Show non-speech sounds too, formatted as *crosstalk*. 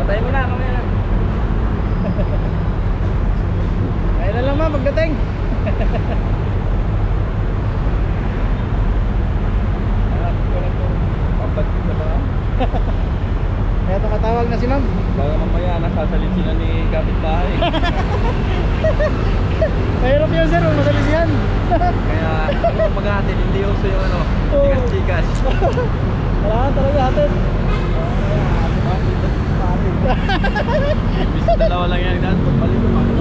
Patay mo na, kamay na. *laughs* Kaya na lang ma, pagdating. Kaya nakatawag *laughs* na si ma'am. Baka mamaya nasasalit sila ni kapitbahay. *laughs* Mahirap yun sir, masalit yan. Kaya kung mag-atin, hindi uso yung ano, tikas-tikas. Wala talaga atin. Na dalawa lang yan, pagbalik ko,